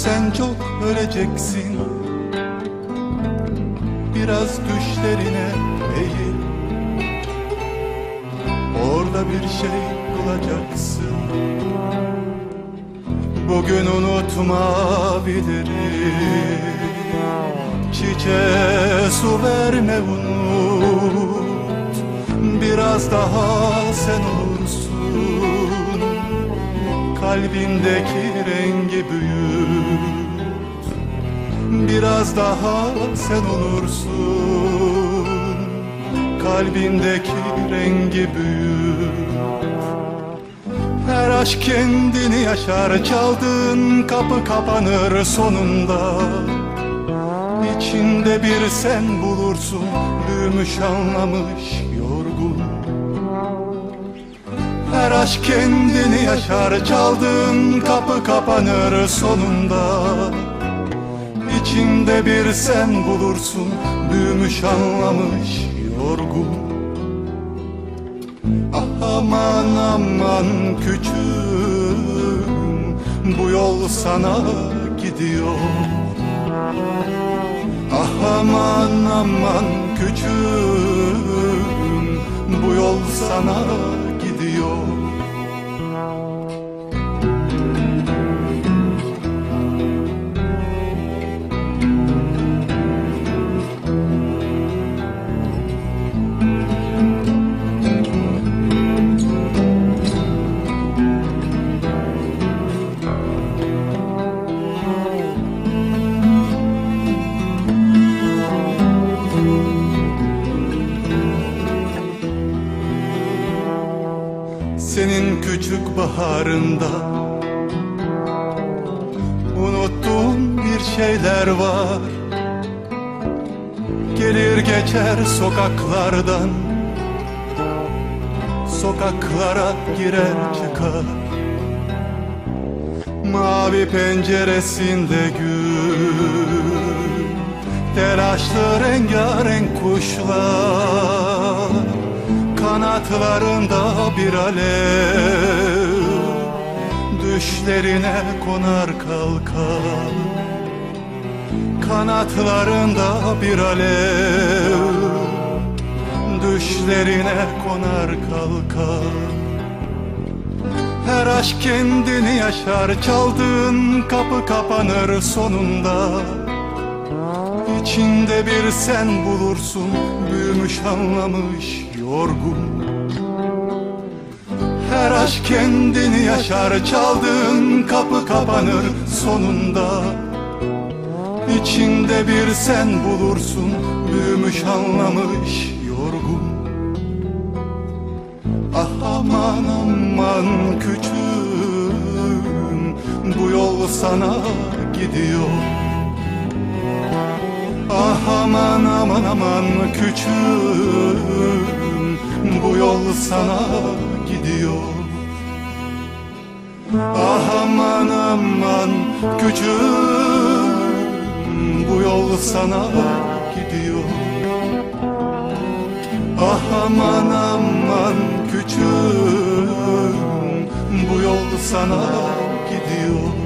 sen çok öleceksin. Biraz düşlerine eğil Orada bir şey bulacaksın. Bugün unutmayabilirim. Çiçeğe su verme unut. Biraz daha sen olursun Kalbindeki rengi büyüt Biraz daha sen olursun. Kalbindeki rengi büyüt her aşk kendini yaşar. Çaldığın kapı kapanır sonunda. İçinde bir sen bulursun. Büyümüş anlamış yorgun aşk kendini yaşar çaldığın kapı kapanır sonunda. İçinde bir sen bulursun büyümüş anlamış yorgun. Aman aman küçüğüm Bu yol sana gidiyor. Ah aman aman küçüğüm Bu yol sana Senin küçük baharında. Unuttuğum bir şeyler var. Gelir geçer sokaklardan. Sokaklara girer çıkar. Mavi penceresinde gül. Telaşlı rengarenk kuşlar Kanatlarında bir alev Düşlerine konar kalkar Kanatlarında bir alev Düşlerine konar kalkar Her aşk kendini yaşar Çaldığın kapı kapanır sonunda İçinde bir sen bulursun Büyümüş anlamış yorgun. Her aşk kendini yaşar Çaldığın kapı kapanır sonunda. İçinde bir sen bulursun Büyümüş anlamış yorgun. Ah aman aman küçüğüm Bu yol sana gidiyor aman aman aman küçüğüm Bu yol sana gidiyor. Ah aman aman küçüğüm Bu yol sana gidiyor. Ah aman aman küçüğüm Bu yol sana gidiyor